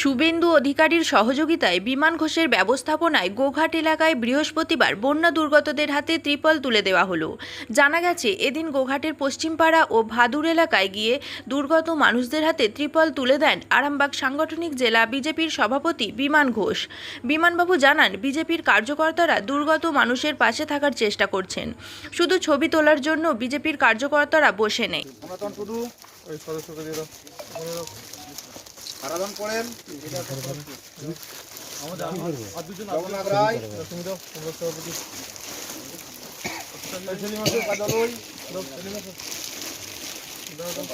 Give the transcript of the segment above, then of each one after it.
শুভেন্দু অধিকারীর সহযোগিতায় বিমান ঘোষের ব্যবস্থাপনায় গোঘাট এলাকায় বৃহস্পতিবার বন্যা দুর্গতদের হাতে ত্রিপল তুলে দেওয়া হলো। জানা গেছে, এদিন গোঘাটের পশ্চিমপাড়া ও ভাদুর এলাকায় গিয়ে দুর্গত মানুষদের হাতে ত্রিপল তুলে দেন আরামবাগ সাংগঠনিক জেলা বিজেপির সভাপতি বিমান ঘোষ। বিমানবাবু জানান, বিজেপির কার্যকর্তারা দুর্গত মানুষের পাশে থাকার চেষ্টা করছেন। শুধু ছবি তোলার জন্য বিজেপির কার্যকর্তারা বসে নেই। আরাধন করেন জগন্নাথ রায় সভাপতি আছে। দাও, দাও।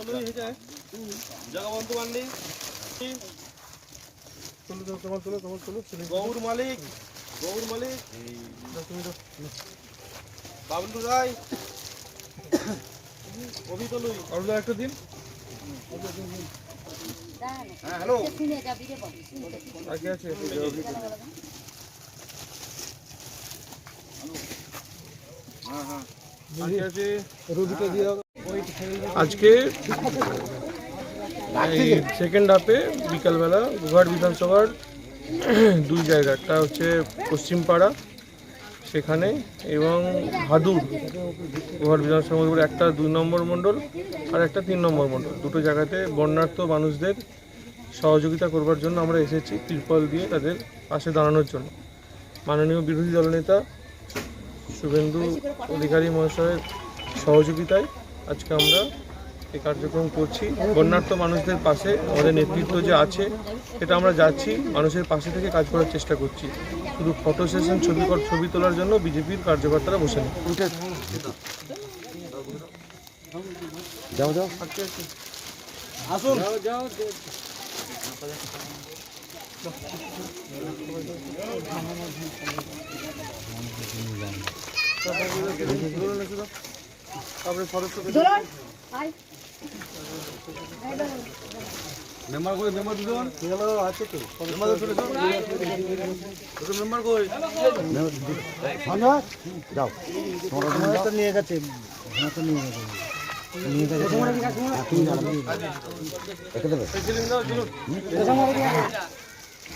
তুমি একটা। জগবন্ধু মান্ডি তুলো, তুলো, তোমার তুলো, তোমার তুলো, সেলিম। গৌর মালিক গৌর মালিক। তুমি দাও। বাবলু রায়। অভিতলুই। আরও একটা দিন। হ্যাঁ হ্যালো। আগে আছে হ্যাঁ হ্যাঁ। আছে। আজকে সেকেন্ড হাফে বিকালবেলা গোঘাট বিধানসভার দুই জায়গা একটা হচ্ছে পশ্চিমপাড়া সেখানে এবং ভাদুর গোঘাট বিধানসভা একটা দুই নম্বর মণ্ডল আর একটা তিন নম্বর মণ্ডল। দুটো জায়গাতে বন্যার্থ মানুষদের সহযোগিতা করবার জন্য আমরা এসেছি তিরপল দিয়ে তাদের পাশে দাঁড়ানোর জন্য। মাননীয় বিরোধী দলনেতা শুভেন্দু অধিকারী মহাশয়ের সহযোগিতায় আজকে আমরা এই কার্যক্রম করছি। বন্যার্থ মানুষদের পাশে আমাদের নেতৃত্ব যে আছে সেটা আমরা যাচ্ছি মানুষের পাশে থেকে কাজ করার চেষ্টা করছি। শুধু ফটো সেশন ছবি কর- ছবি তোলার জন্য বিজেপির কার্যকর্তারা বসে নেই। যাও যাও। তারপরে সরস্বতী মেম্বার কই মেম্বার দুজন? হ্যালো আছে তো। মেম্বার চলে যাও দুটো মেম্বার কই? ভাঙা? যাও তোমরা তো নিয়ে গেছে। ভাঙা তো নিয়ে গেছে। নিয়ে গেছে। হ্যাঁ, তুমি যাও, তুমি যাও। রেখে দেবে।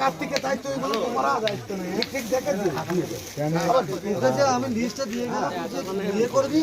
কার্তিকে দায়িত্ব নেই। ঠিক দেখে আমি লিস্টটা দিয়ে গেলাম ইয়ে করবি